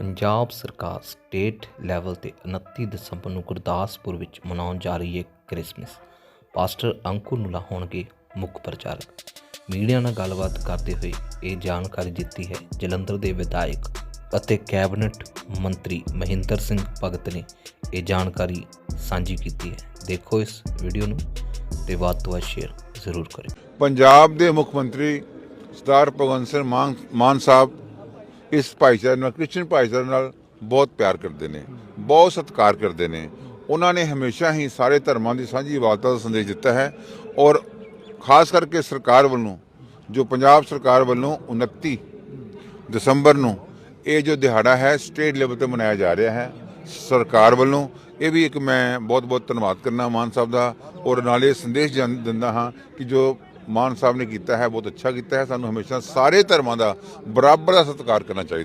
ਪੰਜਾਬ ਸਰਕਾਰ state level ਤੇ 29 ਦਸੰਬਰ ਨੂੰ ਗੁਰਦਾਸਪੁਰ ਵਿੱਚ ਮਨਾਉਣ ਜਾ ਰਹੀ ਹੈ ਕ੍ਰਿਸਮਸ। ਪਾਸਟਰ ਅੰਕੁਰ ਨੂਲਾ ਹੋਣਗੇ ਮੁੱਖ ਪ੍ਰਚਾਰਕ। ਮੀਡੀਆ ਨਾਲ ਗੱਲਬਾਤ ਕਰਦੇ ਹੋਏ ਇਹ ਜਾਣਕਾਰੀ ਦਿੱਤੀ ਹੈ, ਜਲੰਧਰ ਦੇ ਵਿਧਾਇਕ ਅਤੇ ਕੈਬਨਿਟ ਮੰਤਰੀ ਮਹਿੰਦਰ ਸਿੰਘ ਭਗਤ ਨੇ ਇਹ ਜਾਣਕਾਰੀ ਸਾਂਝੀ ਕੀਤੀ ਹੈ। ਦੇਖੋ ਇਸ ਵੀਡੀਓ ਨੂੰ ਤੇ ਵੱਧ ਤੋਂ ਵੱਧ ਸ਼ੇਅਰ ਜ਼ਰੂਰ ਕਰਿਓ। ਪੰਜਾਬ ਦੇ ਮੁੱਖ ਮੰਤਰੀ ਸਰਦਾਰ ਭਗਵੰਤ ਸਿੰਘ ਮਾਨ ਮਾਨ ਸਾਹਿਬ ਇਸ ਭਾਈਚਾਰੇ ਨਾਲ ਕ੍ਰਿਸਚੀਅਨ ਭਾਈਚਾਰੇ ਨਾਲ ਬਹੁਤ ਪਿਆਰ ਕਰਦੇ ਨੇ, ਬਹੁਤ ਸਤਿਕਾਰ ਕਰਦੇ ਨੇ। ਉਹਨਾਂ ਨੇ ਹਮੇਸ਼ਾ ਹੀ ਸਾਰੇ ਧਰਮਾਂ ਦੀ ਸਾਂਝੀ ਵਾਲਤਾ ਦਾ ਸੰਦੇਸ਼ ਦਿੱਤਾ ਹੈ ਔਰ ਖਾਸ ਕਰਕੇ ਸਰਕਾਰ ਵੱਲੋਂ, ਜੋ ਪੰਜਾਬ ਸਰਕਾਰ ਵੱਲੋਂ 29 ਦਸੰਬਰ ਨੂੰ ਇਹ ਜੋ ਦਿਹਾੜਾ ਹੈ ਸਟੇਟ ਲੈਵਲ ਤੇ ਮਨਾਇਆ ਜਾ ਰਿਹਾ ਹੈ, ਸਰਕਾਰ ਵੱਲੋਂ, ਇਹ ਵੀ ਇੱਕ ਮੈਂ ਬਹੁਤ ਬਹੁਤ ਧੰਨਵਾਦ ਕਰਨਾ ਮਾਨ ਸਾਹਿਬ ਦਾ ਔਰ ਨਾਲੇ ਸੰਦੇਸ਼ ਜਨ- ਦਿੰਦਾ ਹਾਂ ਕਿ ਜੋ ਮਾਨ ਸਾਹਿਬ ਨੇ ਕੀਤਾ ਹੈ, ਬਹੁਤ ਅੱਛਾ ਕੀਤਾ ਹੈ। ਸਾਨੂੰ ਹਮੇਸ਼ਾ ਸਾਰੇ ਧਰਮਾਂ ਦਾ, ਬਰਾਬਰ ਦਾ ਸਤਿਕਾਰ ਕਰਨਾ ਚਾਹੀਦਾ